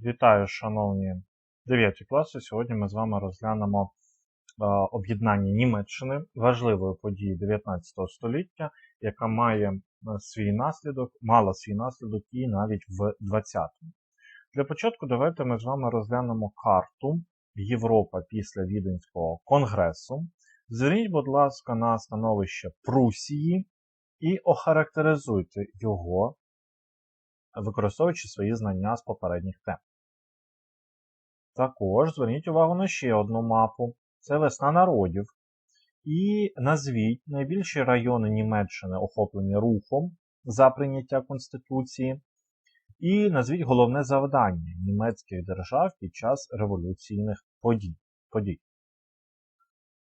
Вітаю, шановні 9 класи. Сьогодні ми з вами розглянемо е, об'єднання Німеччини, важливої події 19 століття, яка має е, свій наслідок, мала свій наслідок і навіть в 20-му. Для початку давайте ми з вами розглянемо карту Європа після Віденського конгресу. Зверніть, будь ласка, на становище Прусії і охарактеризуйте його використовуючи свої знання з попередніх тем. Також зверніть увагу на ще одну мапу: це весна народів. І назвіть найбільші райони Німеччини, охоплені рухом за прийняття Конституції. І назвіть головне завдання німецьких держав під час революційних подій. подій.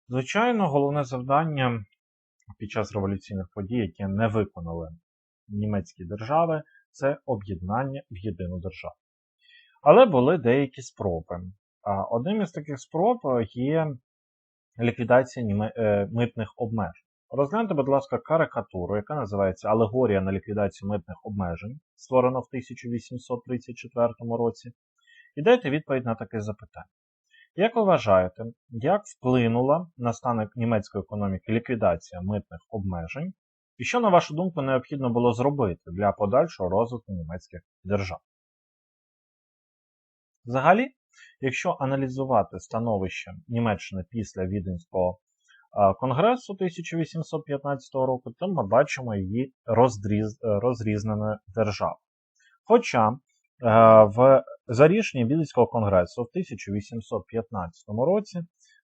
Звичайно, головне завдання під час революційних подій, яке не виконали німецькі держави, це об'єднання в єдину державу. Але були деякі спроби. Одним із таких спроб є ліквідація е, митних обмежень. Розгляньте, будь ласка, карикатуру, яка називається Алегорія на ліквідацію митних обмежень, створена в 1834 році, і дайте відповідь на таке запитання. Як ви вважаєте, як вплинула на стан німецької економіки ліквідація митних обмежень і що, на вашу думку, необхідно було зробити для подальшого розвитку німецьких держав? Взагалі, якщо аналізувати становище Німеччини після Віденського конгресу 1815 року, то ми бачимо її розріз... розрізненою державою. Хоча е, в за Віденського конгресу в 1815 році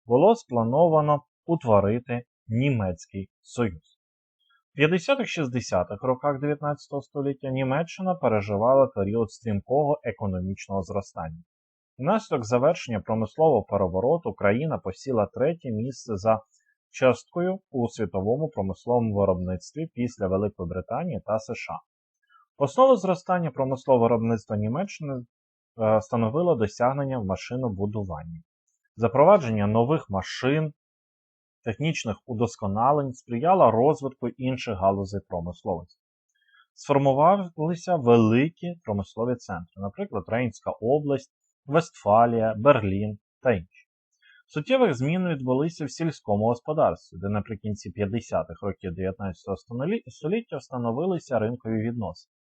було сплановано утворити Німецький Союз. В 50-60-х роках 19 століття Німеччина переживала період стрімкого економічного зростання. Внаслідок завершення промислового перевороту країна посіла третє місце за часткою у світовому промисловому виробництві після Великої Британії та США. Основу зростання промислового виробництва Німеччини е, становило досягнення в машинобудуванні, запровадження нових машин, технічних удосконалень сприяла розвитку інших галузей промисловості. Сформувалися великі промислові центри, наприклад, Рейнська область, Вестфалія, Берлін та інші. Суттєвих змін відбулися в сільському господарстві, де наприкінці 50-х років 19 століття встановилися ринкові відносини.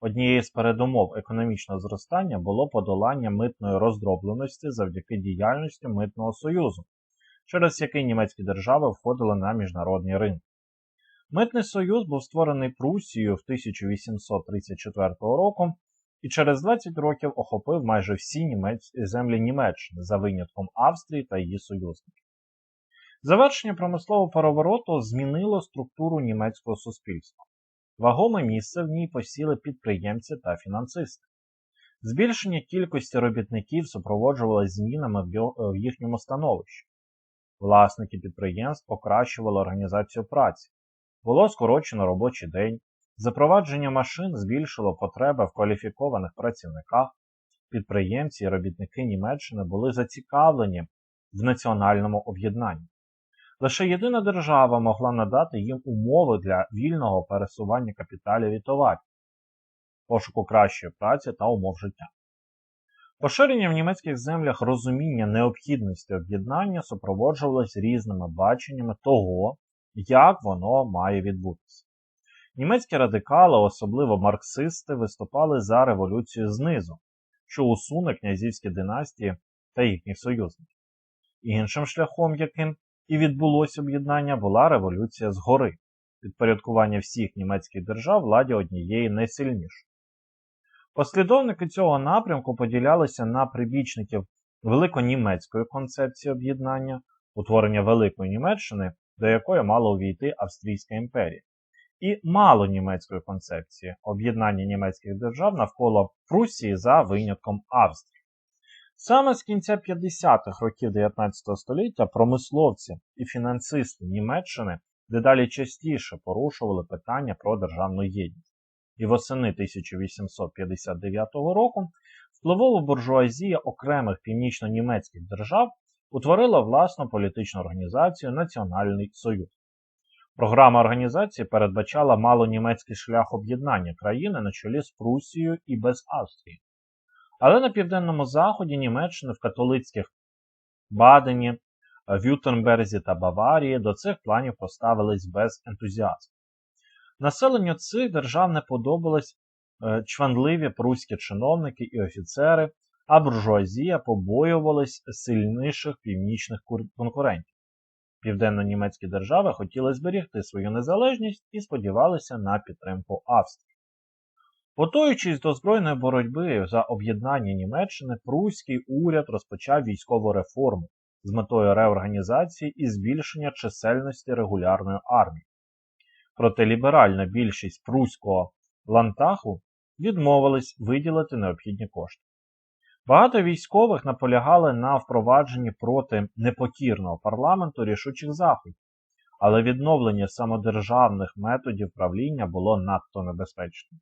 Однією з передумов економічного зростання було подолання митної роздробленості завдяки діяльності Митного Союзу, через який німецькі держави входили на міжнародний ринок. Митний союз був створений Прусією в 1834 року і через 20 років охопив майже всі німець... землі Німеччини за винятком Австрії та її союзників. Завершення промислового перевороту змінило структуру німецького суспільства. Вагоме місце в ній посіли підприємці та фінансисти. Збільшення кількості робітників супроводжувалося змінами в їхньому становищі. Власники підприємств покращували організацію праці, було скорочено робочий день, запровадження машин збільшило потреби в кваліфікованих працівниках, підприємці і робітники Німеччини були зацікавлені в національному об'єднанні. Лише єдина держава могла надати їм умови для вільного пересування капіталів і товарів, пошуку кращої праці та умов життя. Поширення в німецьких землях розуміння необхідності об'єднання супроводжувалось різними баченнями того, як воно має відбутися. Німецькі радикали, особливо марксисти, виступали за революцію знизу, що усуне князівські династії та їхніх союзників. Іншим шляхом, яким і відбулося об'єднання, була революція згори, підпорядкування всіх німецьких держав владі однієї найсильнішої. Послідовники цього напрямку поділялися на прибічників великонімецької концепції об'єднання, утворення Великої Німеччини, до якої мала увійти Австрійська імперія, і малонімецької концепції об'єднання німецьких держав навколо Прусії за винятком Австрії. Саме з кінця 50-х років 19 століття промисловці і фінансисти Німеччини дедалі частіше порушували питання про державну єдність і восени 1859 року впливова буржуазія окремих північно-німецьких держав утворила власну політичну організацію Національний Союз. Програма організації передбачала малонімецький шлях об'єднання країни на чолі з Прусією і без Австрії. Але на південному заході Німеччини в католицьких Бадені, Вютенберзі та Баварії до цих планів поставились без ентузіазму. Населенню цих держав не подобались е, чванливі пруські чиновники і офіцери, а буржуазія побоювалась сильніших північних конкурентів. Південно-німецькі держави хотіли зберігти свою незалежність і сподівалися на підтримку Австрії. Готуючись до збройної боротьби за об'єднання Німеччини, Пруський уряд розпочав військову реформу з метою реорганізації і збільшення чисельності регулярної армії. Проте ліберальна більшість Пруського лантаху відмовились виділити необхідні кошти. Багато військових наполягали на впровадженні проти непокірного парламенту рішучих заходів, але відновлення самодержавних методів правління було надто небезпечним.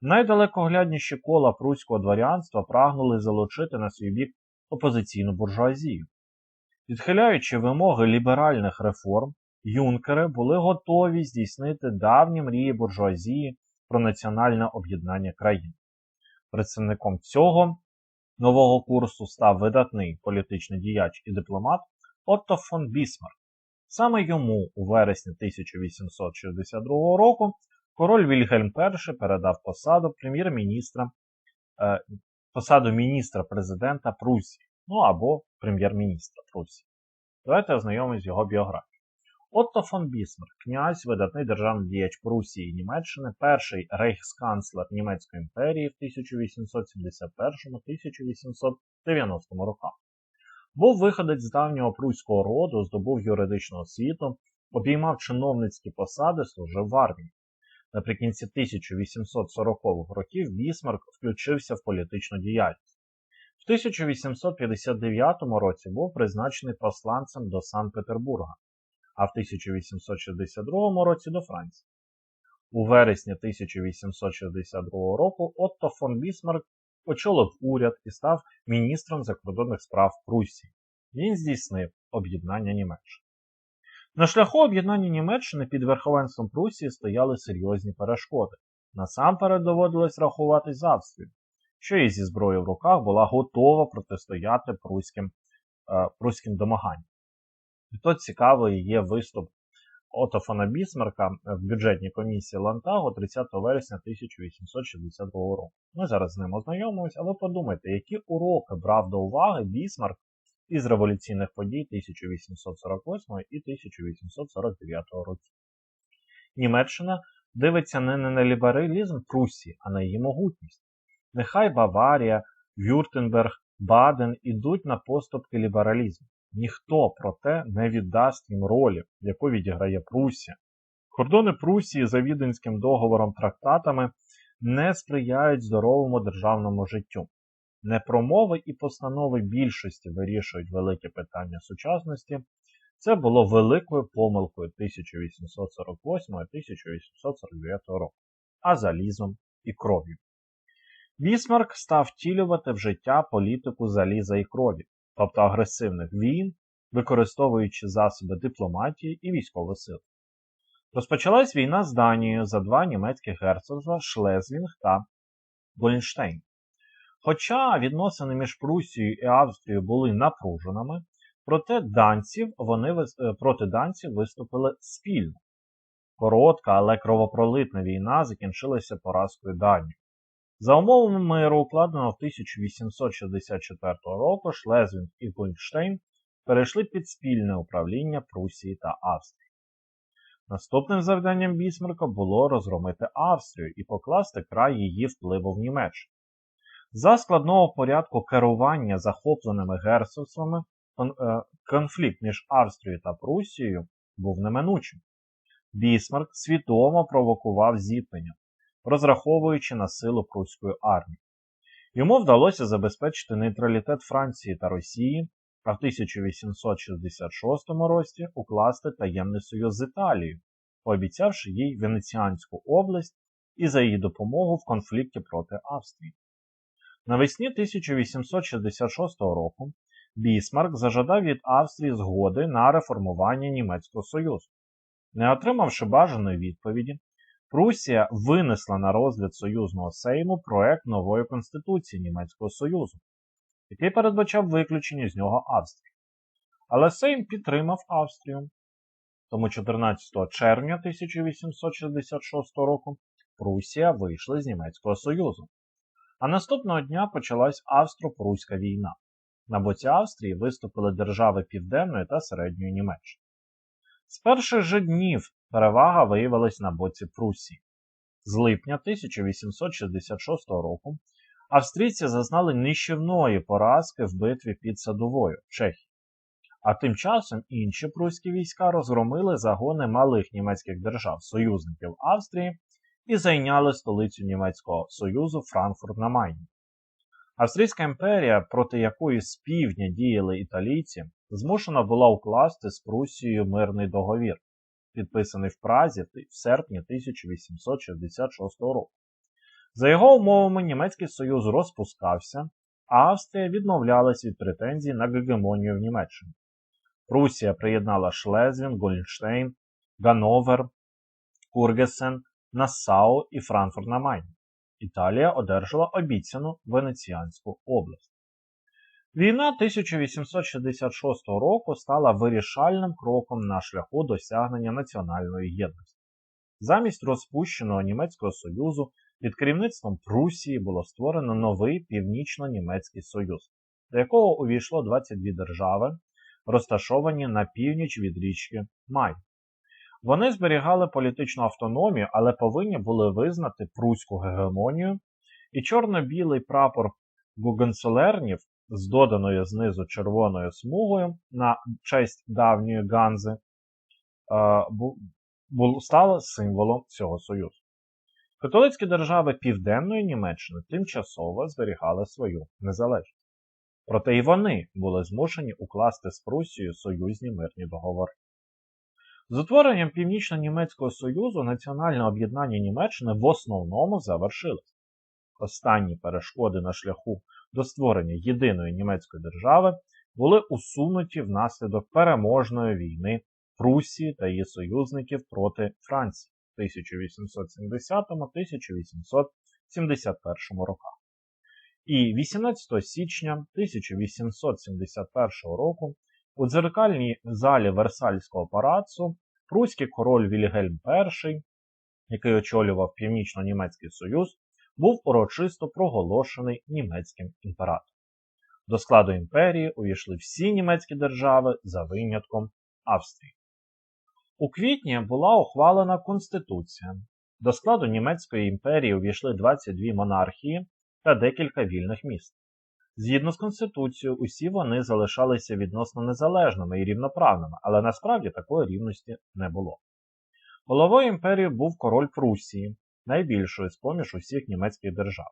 Найдалекоглядніші кола пруського дворянства прагнули залучити на свій бік опозиційну буржуазію. Відхиляючи вимоги ліберальних реформ, юнкери були готові здійснити давні мрії буржуазії про національне об'єднання країн. Представником цього нового курсу став видатний політичний діяч і дипломат Отто фон Бісмарк. Саме йому у вересні 1862 року король Вільгельм І передав посаду прем'єр-міністра, е, посаду міністра президента Прусії, ну або прем'єр-міністра Прусії. Давайте ознайомимось з його біографією. Отто фон Бісмарк, князь, видатний державний діяч Прусії і Німеччини, перший рейхсканцлер Німецької імперії в 1871-1890 роках. Був виходець з давнього пруського роду, здобув юридичну освіту, обіймав чиновницькі посади, служив в армії. Наприкінці 1840-х років Бісмарк включився в політичну діяльність. В 1859 році був призначений посланцем до Санкт-Петербурга, а в 1862 році до Франції. У вересні 1862 року Отто фон Бісмарк очолив уряд і став міністром закордонних справ Прусії. Він здійснив об'єднання Німеччини. На шляху об'єднання Німеччини під верховенством Прусії стояли серйозні перешкоди. Насамперед доводилось рахуватись з Австрією, що і зі зброєю в руках була готова протистояти пруським, е, пруським домаганням. І тут цікавий є виступ Ото фона Бісмарка в бюджетній комісії Лантагу 30 вересня 1862 року. Ми зараз з ним ознайомимося, але подумайте, які уроки брав до уваги Бісмарк із революційних подій 1848 і 1849 років. Німеччина дивиться не на лібералізм Прусії, а на її могутність. Нехай Баварія, Вюртенберг, Баден ідуть на поступки лібералізму. Ніхто, проте, не віддасть їм ролі, яку відіграє Прусія. Кордони Прусії за Віденським договором трактатами не сприяють здоровому державному життю. Не промови і постанови більшості вирішують великі питання сучасності. Це було великою помилкою 1848-1849 року, а залізом і кров'ю. Бісмарк став втілювати в життя політику заліза і крові, тобто агресивних війн, використовуючи засоби дипломатії і військових сил. Розпочалась війна з Данією за два німецькі герцогства Шлезвінг та Гольнштейн. Хоча відносини між Прусією і Австрією були напруженими, проте данців вони е, проти данців виступили спільно. Коротка, але кровопролитна війна закінчилася поразкою Данії. За умовами миру, укладеного в 1864 року, Шлезвінг і Гольштейн перейшли під спільне управління Прусії та Австрії. Наступним завданням Бісмарка було розгромити Австрію і покласти край її впливу в Німеччину. За складного порядку керування захопленими герцогствами е, конфлікт між Австрією та Прусією був неминучим. Бісмарк свідомо провокував зіткнення, розраховуючи на силу пруської армії. Йому вдалося забезпечити нейтралітет Франції та Росії, а в 1866 році укласти таємний союз з Італією, пообіцявши їй Венеціанську область і за її допомогу в конфлікті проти Австрії. Навесні 1866 року Бісмарк зажадав від Австрії згоди на реформування Німецького Союзу. Не отримавши бажаної відповіді, Прусія винесла на розгляд союзного сейму проект нової Конституції Німецького Союзу, який передбачав виключення з нього Австрії. Але Сейм підтримав Австрію. Тому 14 червня 1866 року Прусія вийшла з Німецького Союзу. А наступного дня почалась Австро-Пруська війна. На боці Австрії виступили держави Південної та Середньої Німеччини. З перших же днів перевага виявилась на боці Прусії. З липня 1866 року австрійці зазнали нищівної поразки в битві під Садовою Чехії. А тим часом інші пруські війська розгромили загони малих німецьких держав, союзників Австрії і зайняли столицю Німецького Союзу Франкфурт на Майні. Австрійська імперія, проти якої з півдня діяли італійці, змушена була укласти з Прусією мирний договір, підписаний в Празі в серпні 1866 року. За його умовами, Німецький Союз розпускався, а Австрія відмовлялась від претензій на гегемонію в Німеччині. Прусія приєднала Шлезвін, Гольнштейн, Гановер, Кургесен, Нассау і Франкфурт на Майні. Італія одержала обіцяну Венеціанську область. Війна 1866 року стала вирішальним кроком на шляху досягнення національної єдності. Замість розпущеного Німецького Союзу під керівництвом Прусії було створено новий Північно-Німецький Союз, до якого увійшло 22 держави, розташовані на північ від річки Май. Вони зберігали політичну автономію, але повинні були визнати пруську гегемонію, і чорно-білий прапор Гугенцолернів з доданою знизу червоною смугою на честь давньої Ганзи стало символом цього союзу. Католицькі держави Південної Німеччини тимчасово зберігали свою незалежність. Проте і вони були змушені укласти з Прусією союзні мирні договори. З утворенням Північно-Німецького Союзу національне об'єднання Німеччини в основному завершилось. Останні перешкоди на шляху до створення єдиної німецької держави були усунуті внаслідок переможної війни Прусії та її союзників проти Франції в 1870-1871 роках. І 18 січня 1871 року у дзеркальній залі Версальського парацу Пруський король Вільгельм І, який очолював Північно-Німецький Союз, був урочисто проголошений німецьким імператором. До складу імперії увійшли всі німецькі держави за винятком Австрії. У квітні була ухвалена Конституція. До складу Німецької імперії увійшли 22 монархії та декілька вільних міст. Згідно з Конституцією, усі вони залишалися відносно незалежними і рівноправними, але насправді такої рівності не було. Головою імперії був король Прусії, найбільшої з поміж усіх німецьких держав.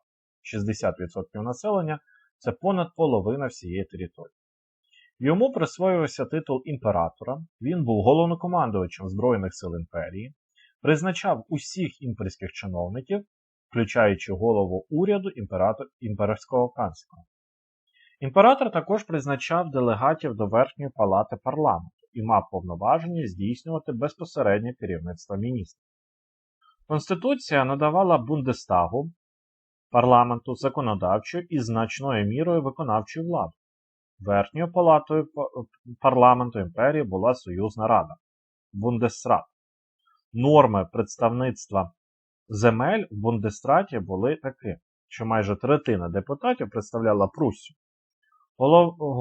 60% населення це понад половина всієї території. Йому присвоювався титул імператора, він був головнокомандувачем Збройних сил імперії, призначав усіх імперських чиновників, включаючи голову уряду імперського канцлера. Імператор також призначав делегатів до Верхньої палати парламенту і мав повноваження здійснювати безпосереднє керівництво міністрів. Конституція надавала Бундестагу парламенту законодавчу і значною мірою виконавчу владу. Верхньою палатою парламенту імперії була Союзна Рада Бундесрат. Норми представництва земель в Бундестраті були такі, що майже третина депутатів представляла Пруссію.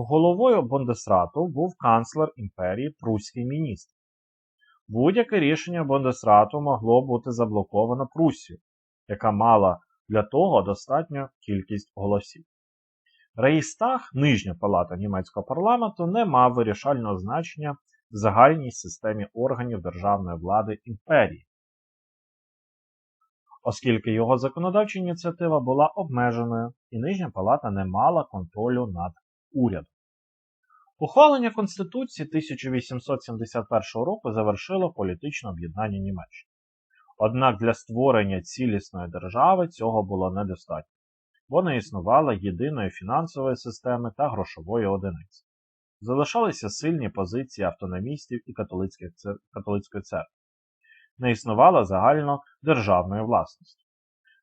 Головою Бундесрату був канцлер імперії Пруський міністр. Будь-яке рішення Бундесрату могло бути заблоковано Прусією, яка мала для того достатню кількість голосів. Рейстаг, нижня палата німецького парламенту, не мав вирішального значення в загальній системі органів державної влади імперії, оскільки його законодавча ініціатива була обмеженою і нижня палата не мала контролю над урядом. Ухвалення Конституції 1871 року завершило політичне об'єднання Німеччини. Однак для створення цілісної держави цього було недостатньо, бо не існувало єдиної фінансової системи та грошової одиниці. Залишалися сильні позиції автономістів і католицької церкви. не існувало загальнодержавної власності.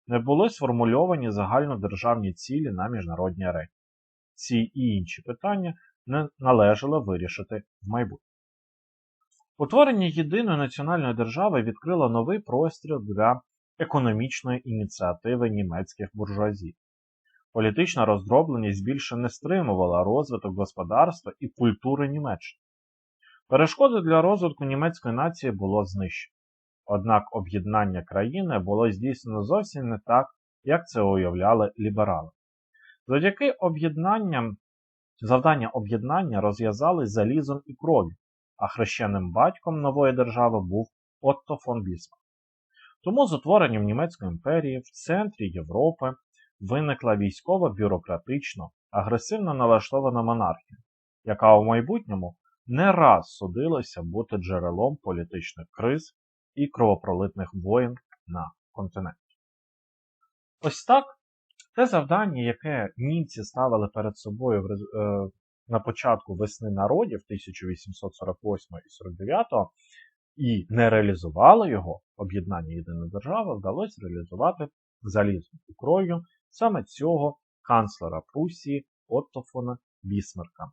Не були сформульовані загальнодержавні цілі на міжнародній арені. Ці і інші питання належало вирішити в майбутньому. Утворення єдиної національної держави відкрило новий простір для економічної ініціативи німецьких буржуазів. Політична роздробленість більше не стримувала розвиток господарства і культури Німеччини. Перешкоди для розвитку німецької нації було знищено. Однак об'єднання країни було здійснено зовсім не так, як це уявляли ліберали. Завдяки об'єднанням, завдання об'єднання розв'язали залізом і кров'ю, а хрещеним батьком нової держави був Отто фон Бісмарк. Тому з утворенням Німецької імперії в центрі Європи виникла військово-бюрократично, агресивно налаштована монархія, яка у майбутньому не раз судилася бути джерелом політичних криз і кровопролитних воєн на континенті. Ось так те завдання, яке німці ставили перед собою е, на початку весни народів 1848 і 49 і не реалізували його, об'єднання єдиної держави, вдалося реалізувати залізною кров'ю саме цього канцлера Прусії Отто Бісмарка.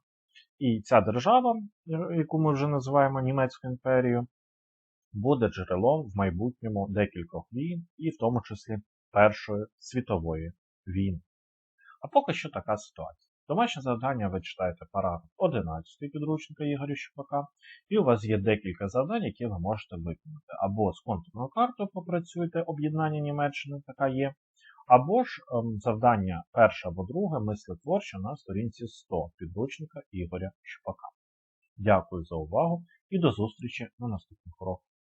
І ця держава, яку ми вже називаємо Німецькою імперією, буде джерелом в майбутньому декількох війн, і в тому числі Першої світової війни. А поки що така ситуація. Домашнє завдання ви читаєте параграф 11 підручника Ігоря Щупака, і у вас є декілька завдань, які ви можете виконати. Або з контурною картою попрацюєте, об'єднання Німеччини, така є, або ж ем, завдання перше або друге мислетворче на сторінці 100 підручника Ігоря Щупака. Дякую за увагу і до зустрічі на наступних уроках.